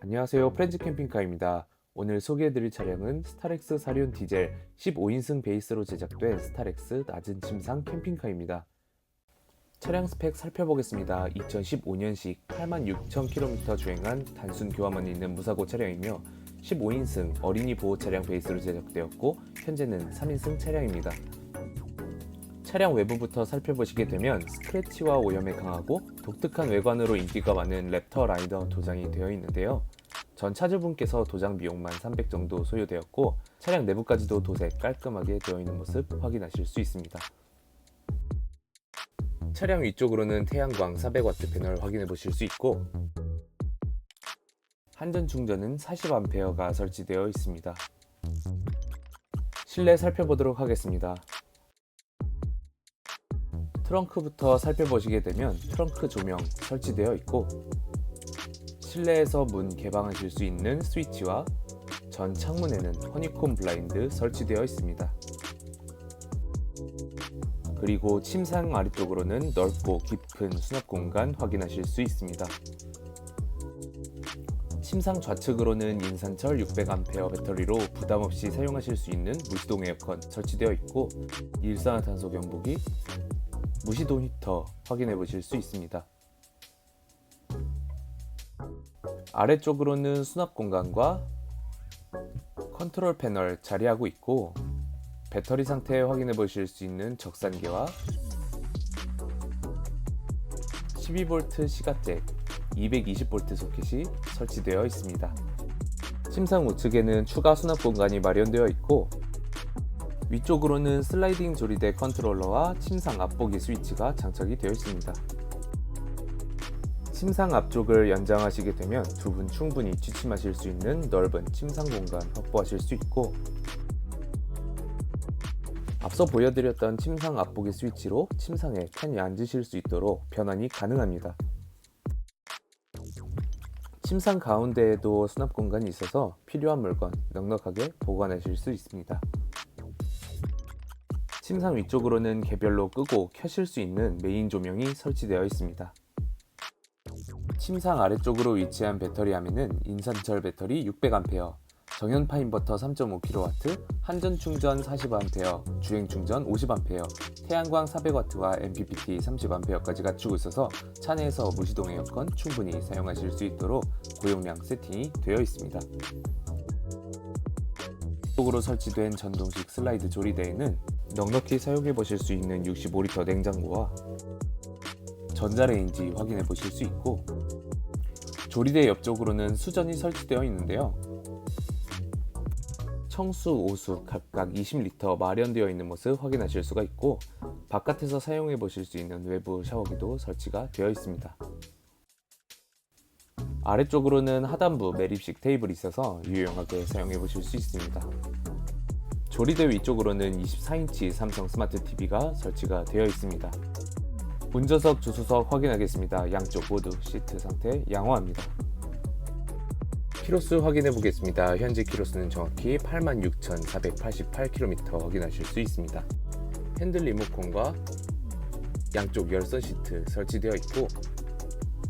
안녕하세요. 프렌즈 캠핑카입니다. 오늘 소개해드릴 차량은 스타렉스 사륜 디젤 15인승 베이스로 제작된 스타렉스 낮은 침상 캠핑카입니다. 차량 스펙 살펴보겠습니다. 2015년식 86,000km 주행한 단순 교환만 있는 무사고 차량이며 15인승 어린이 보호 차량 베이스로 제작되었고 현재는 3인승 차량입니다. 차량 외부부터 살펴보시게 되면 스크래치와 오염에 강하고 독특한 외관으로 인기가 많은 랩터 라이더 도장이 되어 있는데요. 전 차주분께서 도장 비용만 300 정도 소요되었고 차량 내부까지도 도색 깔끔하게 되어 있는 모습 확인하실 수 있습니다. 차량 위쪽으로는 태양광 400W 패널 확인해 보실 수 있고 한전 충전은 40A가 설치되어 있습니다. 실내 살펴보도록 하겠습니다. 트렁크부터 살펴보시게 되면 트렁크 조명 설치되어 있고 실내에서 문 개방하실 수 있는 스위치와 전 창문에는 허니콤 블라인드 설치되어 있습니다. 그리고 침상 아래쪽으로는 넓고 깊은 수납 공간 확인하실 수 있습니다. 침상 좌측으로는 인산철 600A 배터리로 부담 없이 사용하실 수 있는 무시동 에어컨 설치되어 있고 일산화탄소 경보기, 무시동 히터 확인해 보실 수 있습니다. 아래쪽으로는 수납 공간과 컨트롤 패널 자리하고 있고 배터리 상태 확인해 보실 수 있는 적산기와 12V 시가잭 220V 소켓이 설치되어 있습니다. 침상 우측에는 추가 수납 공간이 마련되어 있고 위쪽으로는 슬라이딩 조리대 컨트롤러와 침상 앞보기 스위치가 장착이 되어 있습니다. 침상 앞쪽을 연장하시게 되면 두 분 충분히 취침하실 수 있는 넓은 침상 공간 확보하실 수 있고 앞서 보여드렸던 침상 앞보기 스위치로 침상에 편히 앉으실 수 있도록 변환이 가능합니다. 침상 가운데에도 수납 공간이 있어서 필요한 물건 넉넉하게 보관하실 수 있습니다. 침상 위쪽으로는 개별로 끄고 켜실 수 있는 메인 조명이 설치되어 있습니다. 침상 아래쪽으로 위치한 배터리 함에는 인산철 배터리 600A, 정연파 인버터 3.5kW, 한전 충전 40A, 주행 충전 50A, 태양광 400W와 MPPT 30A까지 갖추고 있어서 차 내에서 무시동 에어컨 충분히 사용하실 수 있도록 고용량 세팅이 되어 있습니다. 쪽으로 설치된 전동식 슬라이드 조리대에는 넉넉히 사용해 보실 수 있는 65리터 냉장고와 전자레인지 확인해 보실 수 있고 조리대 옆쪽으로는 수전이 설치되어 있는데요. 청수, 오수 각각 20리터 마련되어 있는 모습 확인하실 수가 있고 바깥에서 사용해 보실 수 있는 외부 샤워기도 설치가 되어 있습니다. 아래쪽으로는 하단부 매립식 테이블이 있어서 유용하게 사용해 보실 수 있습니다. 조리대 위쪽으로는 24인치 삼성 스마트 TV가 설치가 되어 있습니다. 운전석 주수석 확인하겠습니다. 양쪽 모두 시트 상태 양호합니다. 키로수 확인해 보겠습니다. 현재 키로수는 정확히 86,488km 확인하실 수 있습니다. 핸들 리모컨과 양쪽 열선 시트 설치되어 있고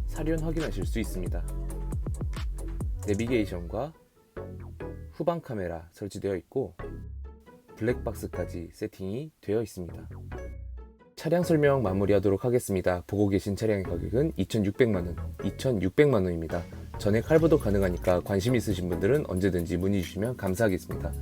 사륜 확인하실 수 있습니다. 내비게이션과 후방 카메라 설치되어 있고 블랙박스까지 세팅이 되어 있습니다. 차량 설명 마무리하도록 하겠습니다. 보고 계신 차량의 가격은 2,600만원, 2,600만원입니다. 전액 할부도 가능하니까 관심 있으신 분들은 언제든지 문의 주시면 감사하겠습니다.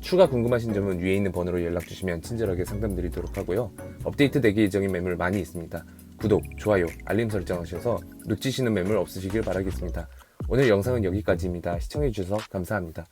추가 궁금하신 점은 위에 있는 번호로 연락 주시면 친절하게 상담드리도록 하고요. 업데이트 대기 예정인 매물 많이 있습니다. 구독, 좋아요, 알림 설정하셔서 놓치시는 매물 없으시길 바라겠습니다. 오늘 영상은 여기까지입니다. 시청해주셔서 감사합니다.